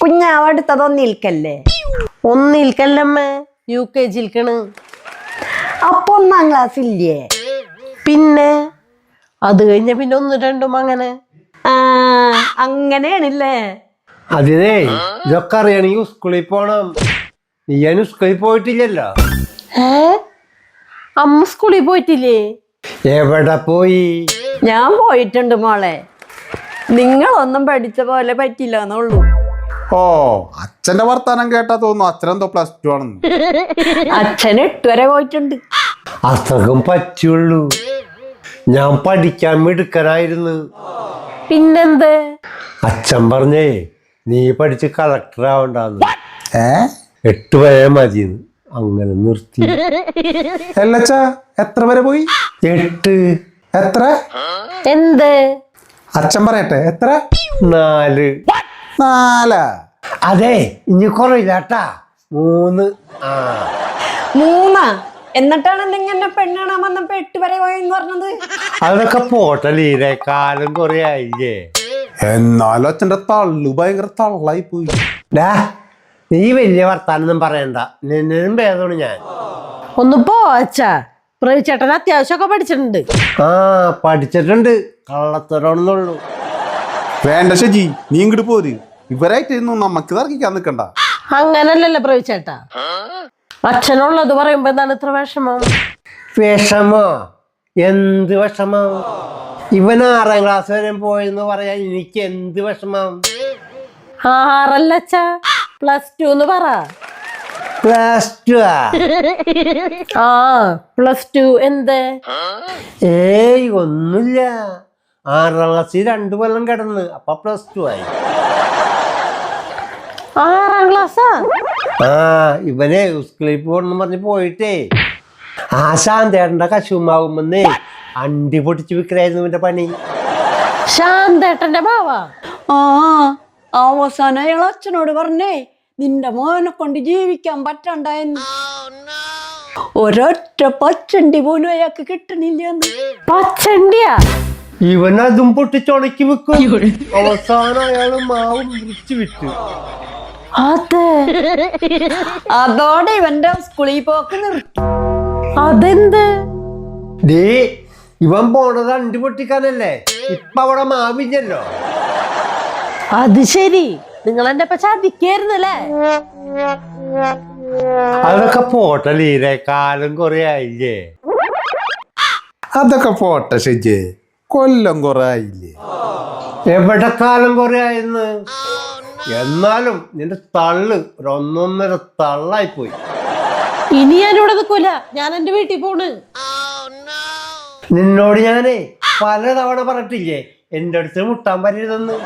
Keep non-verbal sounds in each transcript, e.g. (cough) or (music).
കുഞ്ഞാവടുത്തതൊന്നിൽക്കല്ലേ? ഒന്നിൽക്കല്ലമ്മ. U K ജിൽക്കണ്. അപ്പൊ ഒന്നാം class ഇല്ലേ പിന്നെ? അത് കഴിഞ്ഞ പിന്നെ ഒന്ന് രണ്ടും അങ്ങനെ. ആ അതിനേ അതിനെ ഇതൊക്കെ അറിയണമെങ്കിൽ സ്കൂളിൽ പോണം. ഞാൻ സ്കൂളിൽ പോയിട്ടില്ലല്ലോ? ഏ? അമ്മ സ്കൂളിൽ പോയിട്ടില്ലേ? എവിടെ പോയി? ഞാൻ പോയിട്ടുണ്ട് മോളെ. നിങ്ങളൊന്നും പഠിച്ച പോലെ പറ്റില്ല എന്നുള്ളൂ. ഓ അച്ഛന്റെ വർത്താനം കേട്ടാ തോന്നുന്നു അച്ഛനെന്തോ പ്ലസ് ടു ആണെന്ന്. അച്ഛൻ എട്ട് വരെ പോയിട്ടുണ്ട്. അത്രക്കും പറ്റുള്ളൂ. ഞാൻ പഠിക്കാൻ മിടുക്കനായിരുന്നു പിന്നെന്ത്? അച്ഛൻ പറഞ്ഞേ നീ പഠിച്ച് കളക്ടർ ആവണ്ടെന്ന്. ഏ? എട്ട് വരെ മതിയെന്ന്. അങ്ങനെ നിർത്തി. എല്ലച്ചാ എത്ര വരെ പോയി? എട്ട്. എത്ര? എന്ത്? അച്ഛൻ പറയട്ടെ എത്ര? നാല്. നാലാ. അതെ ഇനി കുറയില്ലാട്ടാ മൂന്ന്. ആ. മൂന്ന്? എന്നിട്ടാണ് നിങ്ങനെ പെണ്ണാണാൻ വന്നപ്പോ എട്ട് വരെ പോയെന്ന് പറഞ്ഞത്? അതൊക്കെ പോട്ടെ ലീരെ കാലം കുറെ ആയില്ലേ? എന്നാലും അച്ഛന്റെ തള്ളു ഭയങ്കര തള്ളായി പോയി. ഡാ നീ വലിയ വർത്താനൊന്നും പറയണ്ട. നിന്നും ഭേദമാണ് ഞാൻ. ഒന്ന് പോ അച്ഛാ. പ്രവിച്ചേട്ടൻ അത്യാവശ്യമൊക്കെ പഠിച്ചിട്ടുണ്ട്. ആ പഠിച്ചിട്ടുണ്ട്. കള്ളത്തരണമെന്നുള്ളൂ വേണ്ട ഷജി നീ ഇങ്ങോട്ട് പോര്. ഇവരായിട്ടൊന്നും നമുക്ക് തർക്കിക്കാൻ നിൽക്കണ്ട അങ്ങനല്ലല്ലോ പ്രവിച്ചേട്ടാ. അച്ഛനുള്ളത് പറയുമ്പോ എന്താണ് ഇത്ര വിഷമം? വിഷമോ? എന്ത് വിഷമം? ഇവൻ ആറാം ക്ലാസ് വരെ പോയെന്ന് പറയാൻ എനിക്ക് എന്ത് വിഷമം? ആറല്ല അച്ഛാ. പ്ലസ് ടു എന്ന് പറ. പ്ലസ് ടു ആ? പ്ലസ് ടു എന്ത്? ഏയ് ഒന്നുമില്ല. ആറാം ക്ലാസ്സിൽ രണ്ടു കൊല്ലം കിടന്ന് അപ്പൊ പ്ലസ് ടു ആയി. ആറാം ക്ലാസ്സാ? ആ ഇവനെ സ്കൂളിൽ പോകണമെന്ന് പറഞ്ഞ് പോയിട്ടേ. ആശാൻ തേട്ട കശുമാകുമ്പന്നേ അണ്ടി പൊട്ടിച്ച് വിൽക്കലായിരുന്നു ഇവന്റെ പണി. ശാന്തേട്ടന്റെ ബാവാ ആ അവസാനം അയാൾ അച്ഛനോട് പറഞ്ഞേ നിന്റെ മോനെ കൊണ്ട് ജീവിക്കാൻ പറ്റണ്ടായെന്ന് ഒരൊറ്റ പച്ചണ്ടി പോലും അയാൾക്ക് കിട്ടണില്ല പച്ചണ്ടിയാ? ഇവൻ അതും പൊട്ടിച്ചുണക്കി വെക്കും. അവസാനം അയാൾ മാവും വിളിച്ചു വിട്ടു അതോടെ ഇവന്റെ സ്കൂളിൽ പോക്ക് നിർത്തി. അതെന്ത്? ദേ ഇവൻ പോണത് അണ്ടി പൊട്ടിക്കാനല്ലേ ഇപ്പൊ അവിടെ മാവില്ലല്ലോ. അത് ശരി. നിങ്ങൾ എന്നെ ഇപ്പൊ അതിക്കായിരുന്നല്ലേ അതൊക്കെ പോട്ടെ ലീരെ കാലം കൊറേ ആയില്ലേ? അതൊക്കെ പോട്ടെ ഷജി കൊല്ലം കൊറേ ആയില്ലേ? എവിടെ കാലം കൊറേ ആയിരുന്നു എന്നാലും നിന്റെ തള്ള് ഒരു ഒന്നൊന്നര തള്ളായി പോയി ഇനി ഞാൻ ഞാനിവിടെ നിൽക്കൂല. ഞാൻ എന്റെ വീട്ടിൽ പോണ്. നിന്നോട് ഞാനേ പല തവണ പറഞ്ഞിട്ടില്ലേ എന്റെ അടുത്ത് മുട്ടാൻ പറ്റരുതെന്ന്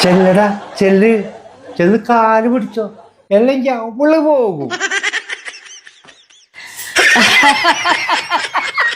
ചെല്ലടാ ചെല്ല്. ചെന്ന് കാൽ പിടിച്ചോ. അല്ലെങ്കിൽ അവൾ പോകും. (laughs)